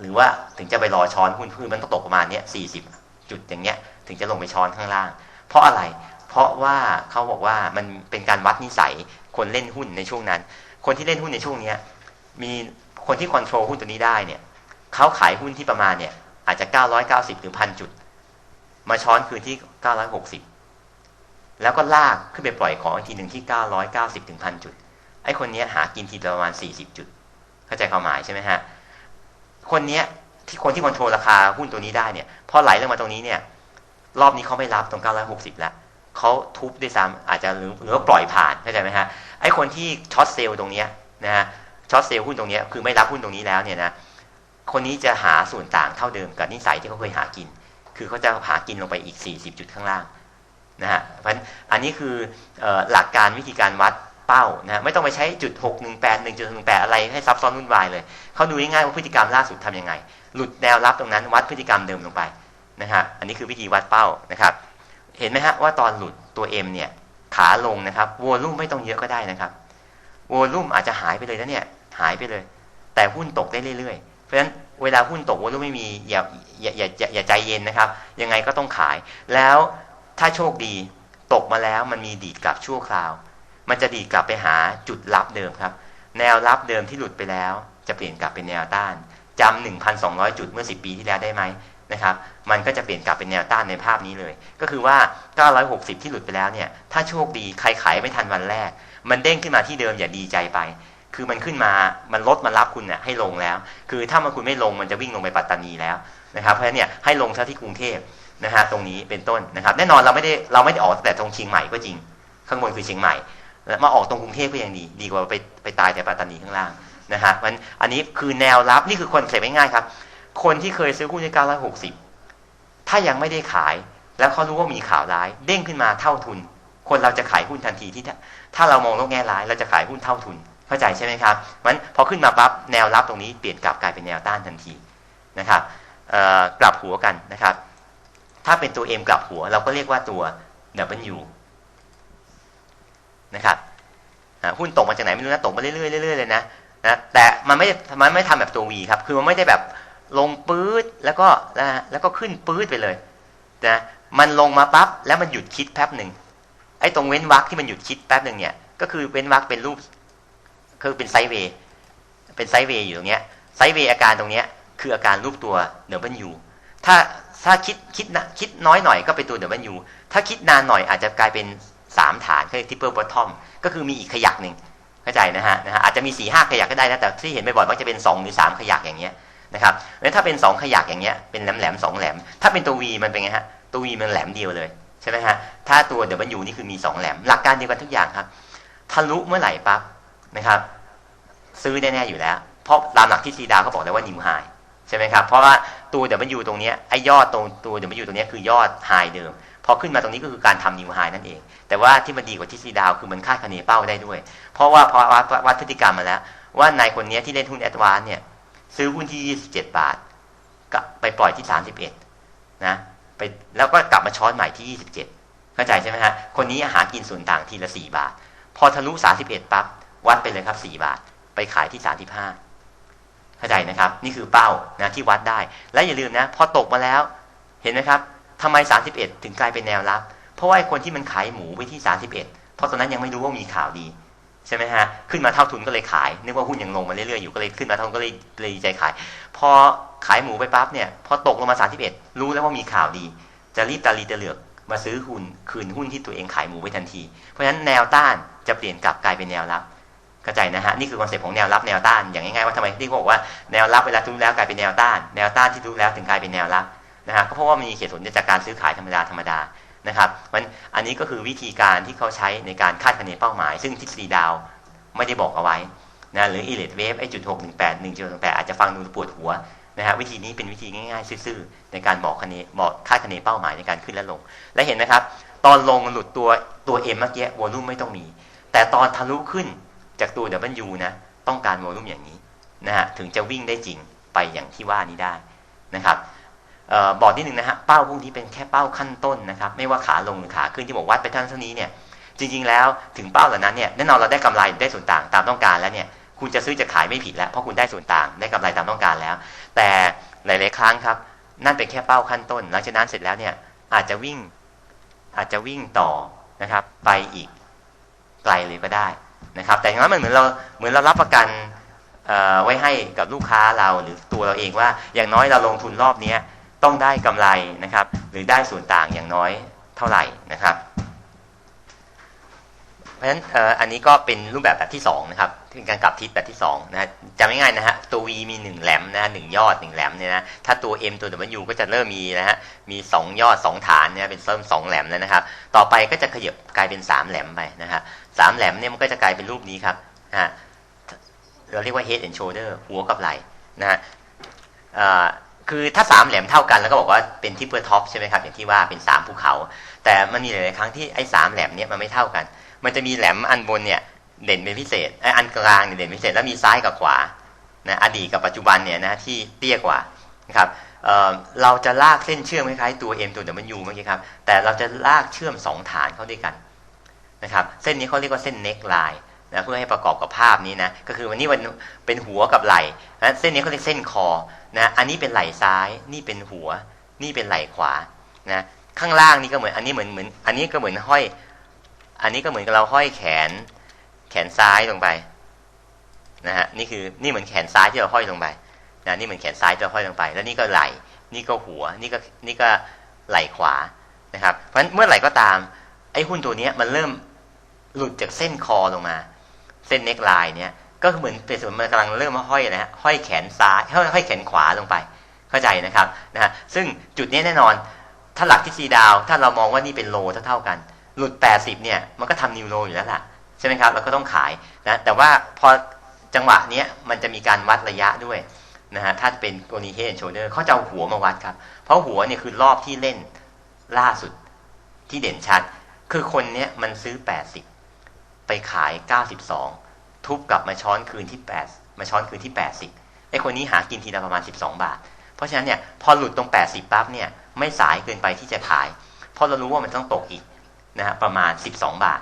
หรือว่าถึงจะไปรอช้อนหุ้นหุ้นมันต้องตกประมาณเนี้ยสี่สิบจุดอย่างเงี้ยถึงจะลงไปช้อนข้างล่าง เพราะอะไร เพราะว่าเขาบอกว่ามันเป็นการวัดนิสัยคนเล่นหุ้นในช่วงนั้น คนที่เล่นหุ้นในช่วงเนี้ยมีคนที่ควบคุมหุ้นตัวนี้ได้เนี่ยเขาขายหุ้นที่ประมาณเนี่ยอาจจะ 990 ถึงพันจุด มาช้อนคืนที่ 960 แล้วก็ลากขึ้นไปปล่อยของอีกทีหนึ่งที่ 990 ถึงพันจุด ไอ้คนนี้หากินทีประมาณ 40 จุด เข้าใจความหมายใช่ไหมฮะ คนเนี้ยที่คนที่ควบคุมราคาหุ้นตัวนี้ได้เนี่ยพอไหลลงมาตรงนี้เนี่ยรอบนี้เขาไม่รับตรง 960 แล้วเขาทุบด้วยซ้ำอาจจะหรือหรือว่าปล่อยผ่านเข้าใจไหมฮะไอคนที่ช็อตเซลล์ตรงเนี้ยนะฮะช็อตเซลล์หุ้นตรงเนี้ยคือไม่รับหุ้นตรงนี้แล้วเนี่ยนะคนนี้จะหาส่วนต่างเท่าเดิมกับนิสัยที่เขาเคยหากิน คือเขาจะหากินลงไปอีก 40 จุดข้างล่างนะฮะเพราะฉะนั้นอันนี้คือหลักการวิธีการวัด เป้านะไม่ต้องไปใช้จุดหกหนึ่งแปดหนึ่งจุดหนึ่งแปดอะไรให้ซับซ้อนวุ่นวายเลยเขาดูง่ายๆว่าพฤติกรรมล่าสุดทํำยังไง หลุดแนวรับตรงนั้นวัดพฤติกรรมเดิมลงไปนะฮะอันนี้คือวิธีวัดเป้านะครับ เห็นไหมฮะว่าตอนหลุดตัว M เนี่ยขาลงนะครับวอลุ่มไม่ต้องเยอะก็ได้นะครับวอลุ่มอาจจะหายไปเลยนะเนี่ยหายไปเลย แต่หุ้นตกได้เรื่อยๆ เพราะฉะนั้นเวลาหุ้นตกวอลุ่มไม่มีอย่าอย่าอย่าอย่าใจเย็นนะครับ ยังไงก็ต้องขาย แล้วถ้าโชคดีตกมาแล้วมันมีดีดกลับชั่วคราว มันจะดีดกลับไปหาจุดรับเดิมครับ แนวรับเดิมที่หลุดไปแล้ว จะเปลี่ยนกลับเป็นแนวต้านจำ1,200 จุดเมื่อ 10 ปีที่แล้วได้ไหมนะครับ มันก็จะเปลี่ยนกลับเป็นแนวต้านในภาพนี้เลย ก็คือว่า 960 ที่หลุดไปแล้วเนี่ย ถ้าโชคดีใครขายไม่ทันวันแรก มันเด้งขึ้นมาที่เดิมอย่าดีใจไป คือมันขึ้นมา มันลดมารับคุณเนี่ยให้ลงแล้ว คือถ้ามันคุณไม่ลงมันจะวิ่งลงไปปัตตานีแล้วนะครับ เพราะฉะนั้นเนี่ยให้ลงซะที่กรุงเทพนะฮะตรงนี้เป็นต้นนะครับ แน่นอนเราไม่ได้เราไม่ได้ออกแต่ตรงเชียงใหม่ก็จริง ข้างบนคือเชียงใหม่ มาออกตรงกรุงเทพก็ยังดี ดีกว่าไปไปตายแต่ปัตตานีข้างล่างนะฮะมันอันนี้คือแนวรับนี่คือคนเสพง่ายๆครับ คนที่เคยซื้อหุ้นที่960 ถ้ายังไม่ได้ขาย แล้วเขารู้ว่ามีข่าวร้าย เด้งขึ้นมาเท่าทุน คนเราจะขายหุ้นทันทีที่ ถ้าเรามองโลกแง่ร้ายเราจะขายหุ้นเท่าทุน เข้าใจใช่ไหมครับมันพอขึ้นมาปั๊บแนวรับตรงนี้เปลี่ยนกลับกลายเป็นแนวต้านทันทีนะครับกลับหัวกันนะครับ ถ้าเป็นตัว M กลับหัวเราก็เรียกว่าตัว W นะครับ หุ้นตกมาจากไหนไม่รู้นะตกมาเรื่อยๆเรื่อยๆเลยนะนะแต่มันไม่มันไม่ทำแบบตัว V ครับ คือมันไม่ได้แบบลงปื๊ดแล้วก็นะแล้วก็ขึ้นปื๊ดไปเลยนะมันลงมาปั๊บแล้วมันหยุดคิดแป๊บหนึ่งไอ้ตรงเว้นวรรคที่มันหยุดคิดแป๊บหนึ่งเนี่ยก็คือเว้นวรรคเป็นรูปคือเป็นไซเวย์เป็นไซเวย์อยู่ตรงเนี้ยไซเวย์อาการตรงเนี้ยคืออาการรูปตัวเดบันยูถ้าถ้าคิดคิดนะคิดน้อยหน่อยก็เป็นตัวเดบันยูถ้าคิดนานหน่อยอาจจะกลายเป็น สามฐานคือทิปเปิลบอททอมก็คือมีอีกขยักหนึ่งเข้าใจนะฮะนะฮะอาจจะมีสี่ห้าขยักก็ได้นะแต่ที่เห็นบ่อยๆมักจะเป็นสองหรือสามขยักอย่างเงี้ยนะครับแล้วถ้าเป็นสองขยักอย่างเงี้ยเป็นแหลมแหลมสองแหลม ถ้าเป็นตัววีมันเป็นไงฮะตัววีมันแหลมเดียวเลยใช่ไหมฮะถ้าตัวเดบันยูนี่คือมีสองแหลม หลักการเดียวกันทุกอย่างครับทะลุเมื่อไหร่ปั๊บนะครับซื้อแน่ๆอยู่แล้ว เพราะตามหลักที่ซีดาเขาบอกแล้วว่านิวไฮใช่ไหมครับเพราะว่าตัวเดบันยูตรงนี้ไอ้ยอดตรงตัวเดบันยูตรงนี้คือยอดไฮเดิม พอขึ้นมาตรงนี้ก็คือการทำนิวไฮนั่นเอง แต่ว่าที่มันดีกว่าที่ซีดาวคือมันคาดคะเนเป้าได้ด้วย เพราะว่าพอวัดวัดพฤติกรรมมาแล้ว ว่านายคนนี้ที่เล่นหุ้นแอดวานเนี่ยซื้อหุ้นที่ 27 บาทก็ไปปล่อยที่ 31 นะไปแล้วก็กลับมาช้อนใหม่ที่ 27 เข้าใจใช่ไหมฮะ คนนี้หากินส่วนต่างทีละ 4 บาท พอทะลุ 31 ปั๊บวัดไปเลยครับ 4 บาท ไปขายที่ 35 เข้าใจนะครับ นี่คือเป้านะที่วัดได้ และอย่าลืมนะ พอตกมาแล้ว เห็นไหมครับ ทำไม 31 ถึงกลายเป็นแนวรับ เพราะว่าคนที่มันขายหมูไว้ที่ 31 เพราะตอนนั้นยังไม่รู้ว่ามีข่าวดีใช่ไหมฮะ ขึ้นมาเท่าทุนก็เลยขาย นึกว่าหุ้นยังลงมาเรื่อยๆอยู่ก็เลยขึ้นมาเท่าก็เลยเลยใจขาย พอขายหมูไปปั๊บเนี่ย พอตกลงมา 31 รู้แล้วว่ามีข่าวดี จะรีบตาลีตะเหลือกมาซื้อหุ้นคืนหุ้นที่ตัวเองขายหมูไปทันที เพราะฉะนั้นแนวต้านจะเปลี่ยนกลับกลายเป็นแนวรับเข้าใจนะฮะ นี่คือคอนเซ็ปต์ของแนวรับแนวต้าน อย่างง่ายๆว่าทำไมที่เขาบอกว่าแนวรับเวลาทุบแล้วกลายเป็นแนวต้าน แนวต้านที่ทุบแล้วถึงกลายเป็นแนวรับ นะฮะก็เพราะว่ามีเหตุผลจากการซื้อขายธรรมดาธรรมดานะครับมันอันนี้ก็คือวิธีการที่เขาใช้ในการคาดคะเนเป้าหมาย ซึ่งทฤษฎีดาวไม่ได้บอกเอาไว้นะหรืออิเลดเวฟไอจุดหกหนึ่งแปดหนึ่งจุดหนึ่งแปดอาจจะฟังดูปวดหัวนะฮะวิธีนี้เป็นวิธีง่ายๆซื่อๆในการบอกคะเนบอกคาดคะเนเป้าหมายในการขึ้นและลง และเห็นนะครับ ตอนลงหลุดตัวตัวเอ็มเมื่อกี้วอลุ่มไม่ต้องมี แต่ตอนทะลุขึ้นจากตัวเดบันยูนะต้องการวอลุ่มอย่างนี้นะฮะถึงจะวิ่งได้จริงไปอย่างที่ว่านี้ได้นะครับ บอกนิดนึงนะฮะเป้าพวกนี้เป็นแค่เป้าขั้นต้นนะครับ ไม่ว่าขาลงหรือขาขึ้นที่บอกวัดไปเท่านี้เนี่ยจริงๆแล้วถึงเป้าเหล่านั้นเนี่ยแน่นอนเราได้กำไรได้ส่วนต่างตามต้องการแล้วเนี่ยคุณจะซื้อจะขายไม่ผิดแล้วเพราะคุณได้ส่วนต่างได้กำไรตามต้องการแล้ว แต่หลายๆครั้งครับ นั่นเป็นแค่เป้าขั้นต้น หลังจากนั้นเสร็จแล้วเนี่ยอาจจะวิ่งอาจจะวิ่งต่อนะครับ ไปอีกไกลเลยก็ได้นะครับ แต่อย่างนั้นมันเหมือนเราเหมือนเรารับประกันไว้ให้กับลูกค้าเราหรือตัวเราเองว่าอย่างน้อยเราลงทุนรอบนี้ ต้องได้กำไรนะครับ หรือได้ส่วนต่างอย่างน้อยเท่าไหร่นะครับ เพราะฉะนั้นอันนี้ก็เป็นรูปแบบแบบที่2นะครับเป็นการกลับทิศแบบที่2นะจำง่ายๆนะฮะตัว V มี 1 แหลมนะฮะหยอด 1 แหลมเนี่ยนะถ้าตัว M ตัว W ก็จะเริ่มมีนะฮะมี 2 ยอด 2 ฐานเนี่ยเป็นเริ่ม2แหลมแล้วนะครับ ต่อไปก็จะขยับกลายเป็น 3 แหลมไปนะฮะสามแหลมเนี่ยมันก็จะกลายเป็นรูปนี้ครับนะฮะเราเรียกว่า head and shoulder หัวกับไหล่นะฮะ คือถ้าสามแหลมเท่ากันแล้วก็บอกว่าเป็นทิปเปอร์ท็อปใช่ไหมครับอย่างที่ว่าเป็นสามภูเขา แต่มันมีหลายครั้งที่ไอ้สามแหลมเนี่ยมันไม่เท่ากัน มันจะมีแหลมอันบนเนี่ยเด่นเป็นพิเศษไอ้อันกลางเนี่ยเด่นพิเศษแล้วมีซ้ายกับขวานะอดีตกับปัจจุบันเนี่ยนะที่เตี้ยกว่านะครับเเราจะลากเส้นเชื่อมคล้ายๆตัว M ตัว W เมื่อกี้ครับแต่เราจะลากเชื่อมสองฐานเข้าด้วยกันนะครับเส้นนี้เขาเรียกว่าเส้นเน็กไลน์ นะเพื่อให้ประกอบกับภาพนี้นะก็คือวันนี้มันเป็นหัวกับไหล่นะเส้นนี้เขาเรียกเส้นคอนะอันนี้เป็นไหล่ซ้าย นี่เป็นหัว นี่เป็นไหล่ขวานะข้างล่างนี่ก็เหมือนอันนี้เหมือนเหมือนอันนี้ก็เหมือนห้อย อันนี้ก็เหมือนกับเราห้อยแขน แขนซ้ายลงไปนะฮะนี่คือนี่เหมือนแขนซ้ายที่เราห้อยลงไปนะนี่เหมือนแขนซ้ายที่เราห้อยลงไป แล้วนี่ก็ไหล่นี่ก็หัว นี่ก็นี่ก็ไหล่ขวานะครับ เพราะฉะนั้นเมื่อไหร่ก็ตามไอ้หุ้นตัวนี้มันเริ่มหลุดจากเส้นคอลงมา เส้นเน็กไลน์เนี่ยก็เหมือนเป็นส่วนมันกำลังเริ่มมาห้อยนะฮะห้อยแขนซ้ายห้อยแขนขวาลงไป เข้าใจนะครับนะฮะซึ่งจุดนี้แน่นอนถ้าหลักที่ซีดาว ถ้าเรามองว่านี่เป็นโลเท่ากัน หลุด 80เนี่ยมันก็ทำนิวโลอยู่แล้วล่ะใช่ไหมครับเราก็ต้องขายนะแต่ว่าพอจังหวะนี้มันจะมีการวัดระยะด้วยนะฮะถ้าเป็นกรณีเฮดโชเดอร์เขาจะเอาหัวมาวัดครับ เพราะหัวเนี่ยคือรอบที่เล่นล่าสุดที่เด่นชัด คือคนเนี้ยมันซื้อ 80 ไปขาย 92 ทุบกลับมาช้อนคืนที่8มาช้อนคืนที่ 80ไอ้คนนี้หากินทีละประมาณ 12 บาท เพราะฉะนั้นเนี่ยพอหลุดตรง 80ปั๊บเนี่ยไม่สายเกินไปที่จะขาย เพราะเรารู้ว่ามันต้องตกอีกนะฮะประมาณ 12 บาท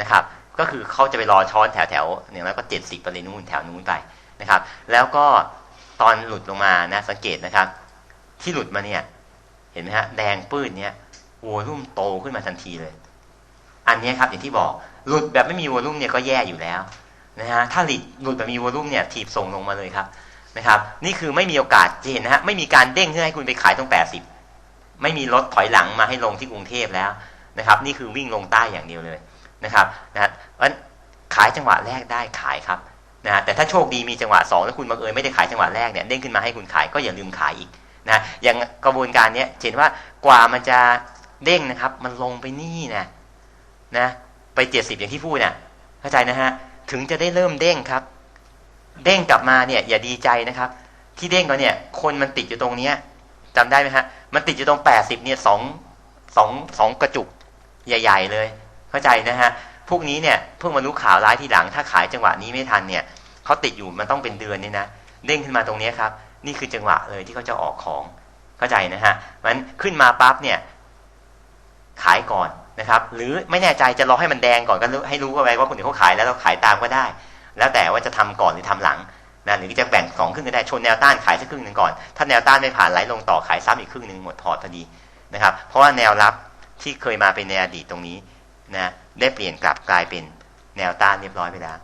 นะครับก็คือเขาจะไปรอช้อนแถวแถวอย่างแล้วก็เจ็ดสิบไปเลยนู่นแถวนู้นไปนะครับ แล้วก็ตอนหลุดลงมานะสังเกตนะครับ ที่หลุดมาเนี่ย เห็นไหมฮะแดงปื้นเนี่ยวอลุ่มโตขึ้นมาทันทีเลย อันนี้ครับอย่างที่บอก หลุดแบบไม่มีวอลุ่มเนี่ยก็แย่อยู่แล้วนะฮะถ้าหลุดหลุดแบบมีวอลุ่มเนี่ยถีบส่งลงมาเลยครับนะครับ นี่คือไม่มีโอกาสจะเห็นนะฮะไม่มีการเด้งเพื่อให้คุณไปขายตรงแปดสิบไม่มีรถถอยหลังมาให้ลงที่กรุงเทพแล้วนะครับ นี่คือวิ่งลงใต้อย่างเดียวเลยนะครับนะเพราะขายจังหวะแรกได้ขายครับนะแต่ถ้าโชคดีมีจังหวะ2แล้วคุณบังเอิญไม่ได้ขายจังหวะแรกเนี่ยเด้งขึ้นมาให้คุณขายก็อย่าลืมขายอีกนะอย่างกระบวนการเนี้ยเห็นว่ากว่ามันจะเด้งนะครับ มันลงไปนี่นะนะ ไปเจ็ดสิบอย่างที่พูดนะ่ะ เข้าใจนะฮะ ถึงจะได้เริ่มเด้งครับ เด้งกลับมาเนี่ย อย่าดีใจนะครับ ที่เด้งก็เนี่ย คนมันติดอยู่ตรงเนี้ยจำได้ไหมฮะ มันติดอยู่ตรงแปดสิบเนี่ยสองสองสองกระจุกใหญ่ ๆ เลย เข้าใจนะฮะ พวกนี้เนี่ยเพิ่งมารู้ข่าวร้ายทีหลัง ถ้าขายจังหวะนี้ไม่ทันเนี่ยเขาติดอยู่มันต้องเป็นเดือนนี่นะ เด้งขึ้นมาตรงนี้ครับ นี่คือจังหวะเลยที่เขาจะออกของ เข้าใจนะฮะมันขึ้นมาปั๊บเนี่ย ขายก่อน นะครับ หรือไม่แน่ใจจะรอให้มันแดงก่อนก็ให้รู้ว่าไว้ว่าคนอื่นเขาขายแล้วเราขายตามก็ได้ แล้วแต่ว่าจะทำก่อนหรือทำหลังนะหรือจะแบ่งสองครึ่งก็ได้ชนแนวต้านขายสักครึ่งหนึ่งก่อน ถ้าแนวต้านไม่ผ่านไหลลงต่อขายซ้ำอีกครึ่งหนึ่งหมดพอร์ตพอดีนะครับ เพราะว่าแนวรับที่เคยมาเป็นในอดีตตรงนี้นะได้เปลี่ยนกลับกลายเป็นแนวต้านเรียบร้อยไปแล้ว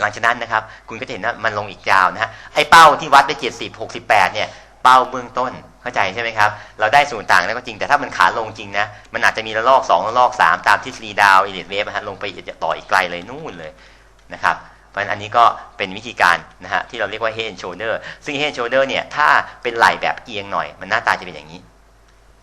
หลังจากนั้นนะครับ คุณก็เห็นว่ามันลงอีกยาวนะฮะไอ้เป้าที่วัดได้เจ็ดสิบหกสิบแปดเนี่ย เป้าเบื้องต้น เข้าใจใช่ไหมครับ เราได้ส่วนต่างแล้วก็จริงแต่ถ้ามันขาลงจริงนะ มันอาจจะมีระลอกสองระลอกสามตามทฤษฎีดาวอิเล็กเวฟนะฮะลงไปต่ออีกไกลเลยนู่นเลยนะครับเพราะฉะนั้นอันนี้ก็เป็นวิธีการนะฮะที่เราเรียกว่า head and shoulder ซึ่ง head and shoulder เนี่ยถ้าเป็นไหล่แบบเอียงหน่อย มันหน้าตาจะเป็นอย่างนี้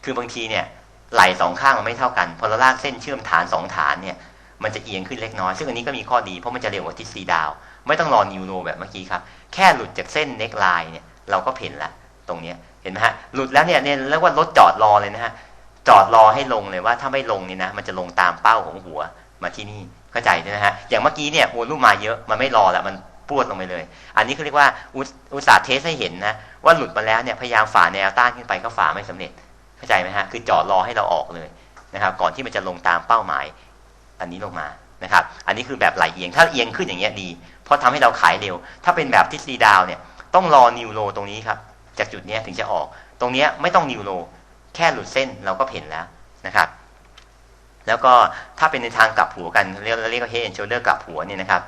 คือบางทีเนี่ยไหล่สองข้างมันไม่เท่ากันพอเราลากเส้นเชื่อมฐานสองฐานเนี่ยมันจะเอียงขึ้นเล็กน้อย ซึ่งอันนี้ก็มีข้อดีเพราะมันจะเร็วกว่าทิศซีดาว ไม่ต้องรอนิวโรแบบเมื่อกี้ครับ แค่หลุดจากเส้นเน็กไลน์เนี่ยเราก็เห็นละตรงเนี้ย เห็นไหมฮะหลุดแล้วเนี่ยเนี่ยเรียกว่ารถจอดรอเลยนะฮะจอดรอให้ลงเลยว่าถ้าไม่ลงนี่นะมันจะลงตามเป้าของหัวมาที่นี่เข้าใจใช่ไหมฮะอย่างเมื่อกี้เนี่ยวอลุ่มมาเยอะมันไม่รอแล้วมันปวดลงไปเลย อันนี้เขาเรียกว่าอุตสาห์เทสให้เห็นนะว่าหลุดมาแล้วเนี่ยพยายามฝ่าแนวต้านขึ้นไปก็ฝ่าไม่สำเร็จเข้าใจไหมฮะคือจอดรอให้เราออกเลยนะครับ ก่อนที่มันจะลงตามเป้าหมาย อันนี้ลงมานะครับ อันนี้คือแบบไหลเอียงถ้าเอียงขึ้นอย่างเงี้ยดี เพราะทำให้เราขายเร็ว ถ้าเป็นแบบทฤษฎีดาวเนี่ยต้องรอนิวโรตรงนี้ครับ จากจุดนี้ถึงจะออก ตรงนี้ไม่ต้องนิวโรแค่หลุดเส้นเราก็เห็นแล้วนะครับ แล้วก็ถ้าเป็นในทางกลับหัวกันเรียกเรียกว่าเฮนโชเดอร์กลับหัวเนี่ยนะครับ